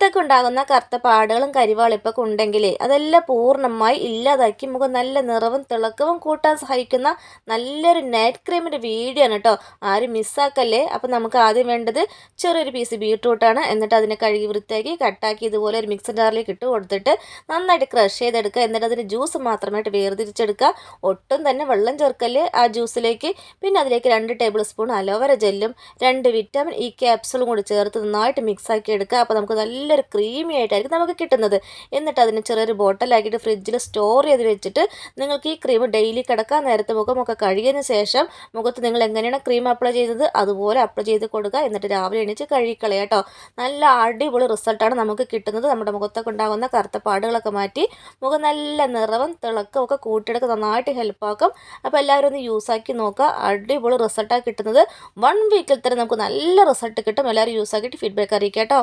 മുഖത്തൊക്കെ ഉണ്ടാകുന്ന കറുത്ത പാടുകളും കരിവാളിപ്പൊക്കെ ഉണ്ടെങ്കിൽ അതെല്ലാം പൂർണമായി ഇല്ലാതാക്കി മുഖം നല്ല നിറവും തിളക്കവും കൂട്ടാൻ സഹായിക്കുന്ന നല്ലൊരു നൈറ്റ് ക്രീമിന്റെ വീഡിയോ ആണ് കേട്ടോ ആരും മിസ്സാക്കല്ലേ അപ്പോൾ നമുക്ക് ആദ്യം വേണ്ടത് ചെറിയൊരു പീസ് ബീട്രൂട്ടാണ് എന്നിട്ട് അതിനെ കഴുകി വൃത്തിയാക്കി കട്ടാക്കി ഇതുപോലെ ഒരു മിക്സർ ജാറിലേക്ക് ഇട്ട് കൊടുത്തിട്ട് നന്നായിട്ട് ക്രഷ് ചെയ്തെടുക്കുക. എന്നിട്ട് അതിന്റെ ജ്യൂസ് മാത്രമായിട്ട് വേർതിരിച്ചെടുക്കുക. ഒട്ടും തന്നെ വെള്ളം ചേർക്കല്ലേ ആ ജ്യൂസിലേക്ക് പിന്നെ അതിലേക്ക് രണ്ട് ടേബിൾ സ്പൂൺ അലോവര ജെല്ലും രണ്ട് വിറ്റാമിൻ ഇ ക്യാപ്സൂളും കൂടി ചേർത്ത് നന്നായിട്ട് മിക്സ് ആക്കി എടുക്കുക. അപ്പോൾ നമുക്ക് നല്ലൊരു ക്രീമി ആയിട്ടായിരിക്കും നമുക്ക് കിട്ടുന്നത്. എന്നിട്ട് അതിനെ ചെറിയൊരു ബോട്ടിലാക്കിയിട്ട് ഫ്രിഡ്ജിൽ സ്റ്റോർ ചെയ്ത് വെച്ചിട്ട് നിങ്ങൾക്ക് ഈ ക്രീം ഡെയിലി കിടക്കാൻ നേരത്തെ മുഖമൊക്കെ കഴുകിയതിന് ശേഷം മുഖത്ത് നിങ്ങൾ എങ്ങനെയാണ് ക്രീം അപ്ലൈ ചെയ്തത് അതുപോലെ അപ്ലൈ ചെയ്ത് കൊടുക്കുക. എന്നിട്ട് രാവിലെ എണീച്ച് കഴുകിക്കളയാം കേട്ടോ. നല്ല അടിപൊളി റിസൾട്ടാണ് നമുക്ക് കിട്ടുന്നത്. നമ്മുടെ മുഖത്തൊക്കെ ഉണ്ടാകുന്ന കറുത്ത പാടുകളൊക്കെ മാറ്റി മുഖം നല്ല നിറവും തിളക്കവും ഒക്കെ കൂട്ടിയെടുക്കുക നന്നായിട്ട് ഹെൽപ്പാക്കും അപ്പോൾ എല്ലാവരും ഒന്ന് യൂസാക്കി നോക്കുക. അടിപൊളി റിസൾട്ടാണ് കിട്ടുന്നത്. വൺ വീക്കിൽ തന്നെ നമുക്ക് നല്ല റിസൾട്ട് കിട്ടും. എല്ലാവരും യൂസ് ആക്കിയിട്ട് ഫീഡ്ബാക്ക് അറിയിക്കാം കേട്ടോ.